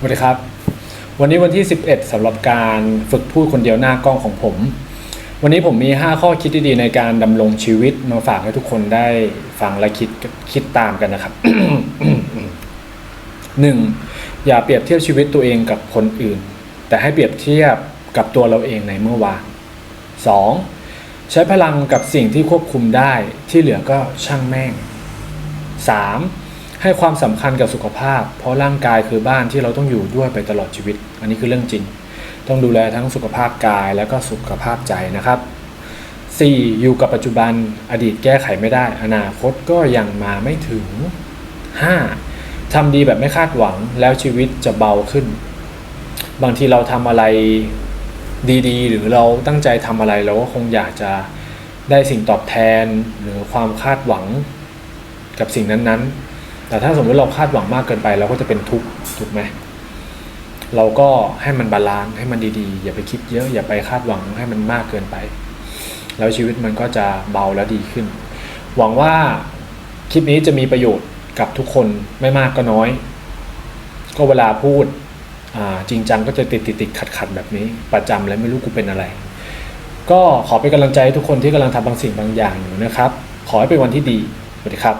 สวัสดีครับ วันนี้วันที่ 11สำหรับการฝึกพูดคนเดียวหน้ากล้องของผม วันนี้ผมมี 5 ข้อคิดดีๆในการดำรงชีวิตมาฝากให้ทุกคนได้ฟังและคิดคิดตามกันนะครับ 1. อย่าเปรียบเทียบชีวิตตัวเองกับคนอื่น แต่ให้เปรียบเทียบกับตัวเราเองในเมื่อวาน 2. ใช้พลังกับสิ่งที่ควบคุมได้ที่เหลือก็ช่างแม่ง 3. ให้ความสำคัญกับสุขภาพ เพราะร่างกายคือบ้านที่เราต้องอยู่ด้วยไปตลอดชีวิต อันนี้คือเรื่องจริง ต้องดูแลทั้งสุขภาพกายและก็สุขภาพใจนะครับ 4. อยู่กับปัจจุบันอดีตแก้ไขไม่ได้ อนาคตก็ยังมาไม่ถึง 5. ทำดีแบบไม่คาดหวังแล้วชีวิตจะเบาขึ้น บางทีเราทำอะไรดีๆ หรือเราตั้งใจทำอะไรเราก็คงอยากจะได้สิ่งตอบแทนหรือความคาดหวังกับสิ่งนั้นๆ แต่ถ้าสมมติเราคาดหวังมากเกินไปเราก็จะเป็นทุกข์ถูกไหมเราก็ให้มันบาลานซ์ให้มันดีๆ อย่าไปคิดเยอะ อย่าไปคาดหวังให้มันมากเกินไป แล้วชีวิตมันก็จะเบาและดีขึ้น หวังว่าคลิปนี้จะมีประโยชน์กับทุกคนไม่มากก็น้อย ก็เวลาพูดจริงจังก็จะติดติดติดขัดขัดๆแบบนี้ ประจำและไม่รู้กูเป็นอะไร ก็ขอเป็นกำลังใจให้ทุกคนที่กำลังทำบางสิ่งบางอย่างอยู่นะครับ ขอให้เป็นวันที่ดีสวัสดีครับ